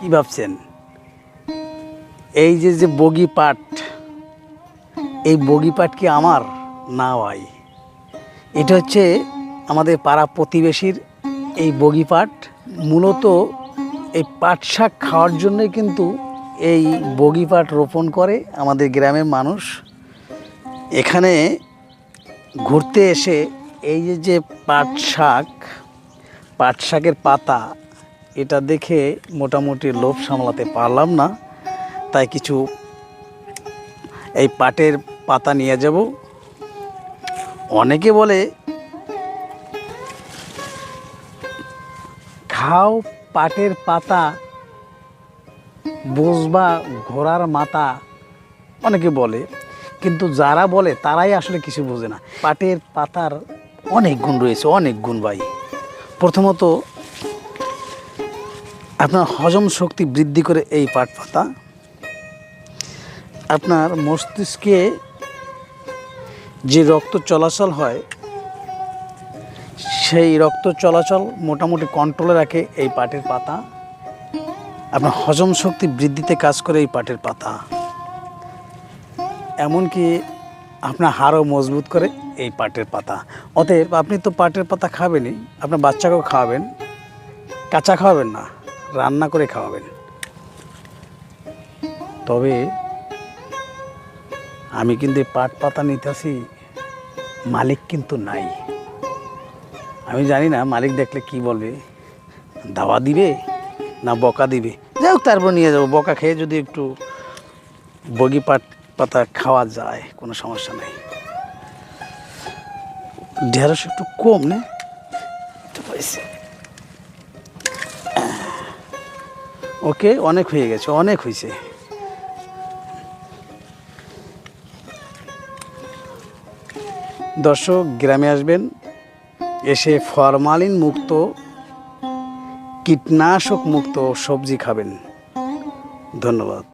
কি ভাবছেন? এই যে যে বগি পাট এই বগি পাট কি আমার? না ভাই। এটা হচ্ছে আমাদের পাড়া প্রতিবেশীর এই বগি পাট মূলত এই পাট শাক খাওয়ার জন্যই কিন্তু এই বগি পাট রোপণ করে আমাদের গ্রামের মানুষ। এখানে ঘুরতে এসে এই যে যে পাট শাক, পাট শাকের পাতা, এটা দেখে মোটামুটি লোভ সামলাতে পারলাম না। তাই কিছু এই পাটের পাতা নিয়ে যাব। অনেকে বলে, খাও পাটের পাতা বসবা ঘোড়ার মাথা। অনেকে বলে কিন্তু যারা বলে, তারাই আসলে কিছু বোঝে না। পাটের পাতার অনেক গুণ রয়েছে, অনেক গুণ ভাই। প্রথমত, আপনার হজম শক্তি বৃদ্ধি করে এই পাট পাতা। আপনার মস্তিষ্কে যে রক্ত চলাচল হয়, সেই রক্ত চলাচল মোটামুটি কন্ট্রোলে রাখে এই পাটের পাতা। আপনার হজম শক্তি বৃদ্ধিতে কাজ করে এই পাটের পাতা। এমনকি আপনার হাড়ও মজবুত করে এই পাটের পাতা। অতএব আপনি তো পাটের পাতা খাবেনই, আপনার বাচ্চাকেও খাওয়াবেন, কাঁচা খাওয়াবেন না, রান্না করে খাওয়াবেন। তবে আমি কিন্তু এই পাট পাতা নিতে নিতেছি, মালিক কিন্তু নাই। আমি জানি না মালিক দেখলে কি বলবে, দাওয়া দিবে না বকা দিবে? যাই হোক, তারপর নিয়ে যাব, বকা খেয়ে যদি একটু বগি পাট পাতা খাওয়া যায়, কোনো সমস্যা নেই। ঢেঁড়স একটু কম, নে? ওকে, অনেক হয়ে গেছে, অনেক হয়েছে। দর্শক, গ্রামে আসবেন, এসে ফরমালিন মুক্ত, কীটনাশক মুক্ত সবজি খাবেন। ধন্যবাদ।